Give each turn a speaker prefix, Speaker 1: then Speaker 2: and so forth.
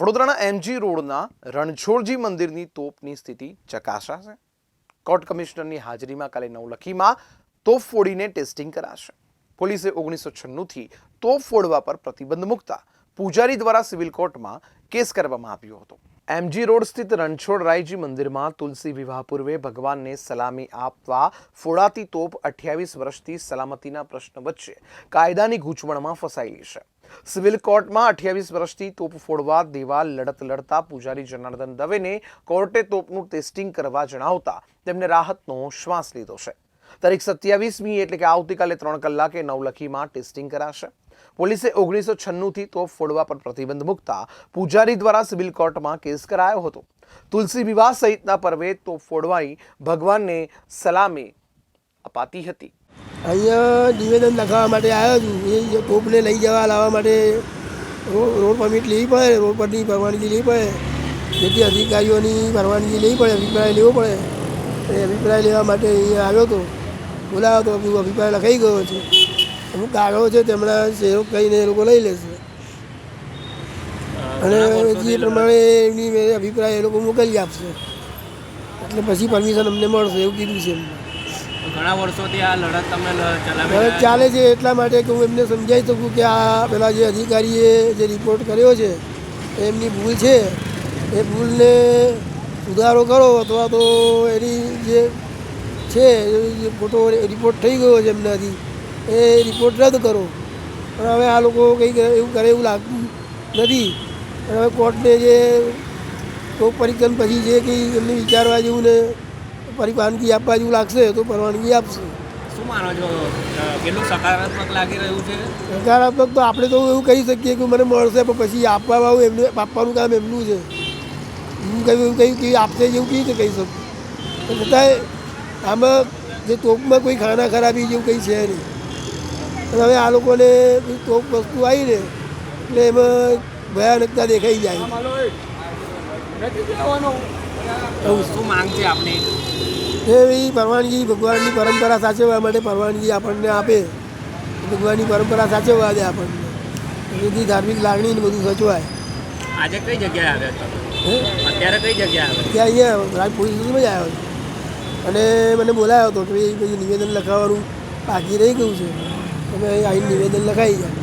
Speaker 1: વડોદરાના એમજી રોડના રણછોડજી મંદિરની તોપની સ્થિતિ ચકાસાશે. કોર્ટ કમિશનરની હાજરીમાં કાલે નવલખીમાં તોપ ફોડીને ટેસ્ટિંગ કરાશે. પોલીસે ઓગણીસો છન્નુંથી તોપ ફોડવા પર પ્રતિબંધ મૂકતા પૂજારી દ્વારા સિવિલ કોર્ટમાં કેસ કરવામાં આવ્યો હતો. એમજી રોડ સ્થિત રણછોડરાયજી મંદિરમાં તુલસી વિવાહ પૂર્વે ભગવાનને સલામી આપવા ફોડાતી તોપ અઠ્યાવીસ વર્ષથી સલામતીના પ્રશ્ન વચ્ચે કાયદાની ગૂંચવણમાં ફસાયેલી છે. સિવિલ કોર્ટમાં અઠ્યાવીસ વર્ષથી તોપ ફોડવા દેવા લડત લડતા પૂજારી જનાર્દન દવેને કોર્ટે તોપનું ટેસ્ટિંગ કરવા જણાવતા તેમને રાહતનો શ્વાસ લીધો છે. તારીખ સત્યાવીસમી એટલે કે આવતીકાલે ત્રણ કલાકે નવલખીમાં ટેસ્ટિંગ કરાશે. પોલીસે ઓગણીસો છન્નુંથી તોપ ફોડવા પર પ્રતિબંધ મૂકતા પૂજારી દ્વારા સિવિલ કોર્ટમાં કેસ કરાયો હતો. તુલસી વિવાહ સહિતના પર્વે તોપ ફોડવાની ભગવાનને સલામી અપાતી હતી.
Speaker 2: અહીંયા નિવેદન લખાવવા માટે આવ્યો એ તોપને લઈ જવા લાવવા માટે રોડ પરમિટ લેવી પડે, રોડ પરની પરવાનગી લેવી પડે. જેથી અધિકારીઓની પરવાનગી લેવી પડે, અભિપ્રાય લેવો પડે. એ અભિપ્રાય લેવા માટે અહીંયા આવ્યો હતો બોલાવ્યો તો બધું અભિપ્રાય લખાઈ ગયો છે. અમુક કાગળો છે તેમના સહેયોગ કહીને એ લોકો લઈ લેશે. અને જે પ્રમાણે એમની અભિપ્રાય એ લોકો મોકલી આપશે. એટલે પછી પરમિશન અમને મળશે એવું કીધું છે એમને.
Speaker 3: ઘણા વર્ષોથી આ લડત તમે ચલાવી
Speaker 2: ચાલે છે એટલા માટે કે હું એમને સમજાવી શકું કે આ પેલા જે અધિકારીએ જે રિપોર્ટ કર્યો છે એમની ભૂલ છે. એ ભૂલને સુધારો કરો અથવા તો એની જે છે એ ખોટો રિપોર્ટ થઈ ગયો છે એમનાથી. એ રિપોર્ટ રદ કરો. પણ હવે આ લોકો કંઈક એવું કરે એવું લાગતું નથી. અને હવે કોર્ટને જે કોઈ પરીક્ષણ પછી જે કંઈ એમને વિચારવા જેવું ને પરવાનગી આપવા જેવું લાગશે તો પરવાનગી આપશે.
Speaker 3: શું માનો છો? કેટલું સકારાત્મક લાગી રહ્યું છે?
Speaker 2: સકારાત્મક તો આપણે તો એવું કહી શકીએ કે મને મળશે પણ પછી આપવા આવું એમને આપવાનું કામ એમનું છે. હું કહ્યું એવું કહ્યું કે આપશે જેવું કેવી રીતે કહી શકું? છતાંય આમાં જે તોપમાં કોઈ ખાના ખરાબી જેવું કંઈ છે નહીં. અને હવે આ લોકોને તોપ વસ્તુ આવી ને એટલે એમાં ભયાનકતા દેખાઈ જાય. એવી પરવાનગી ભગવાનની પરંપરા સાચવવા માટે પરવાનગી આપણને આપે. ભગવાનની પરંપરા સાચવવા દે આપણને. બધી ધાર્મિક લાગણી ને બધું સચવાય.
Speaker 3: આજે કઈ જગ્યાએ આવ્યા અત્યારે કઈ જગ્યાએ આવ્યા?
Speaker 2: ત્યાં અહીંયા રાજપુરી સુધીમાં જ આવ્યો અને મને બોલાવ્યો હતો કે ભાઈ બધું નિવેદન લખાવવાનું બાકી રહી ગયું છે. તમે અહીં આવીને નિવેદન લખાઈ જાય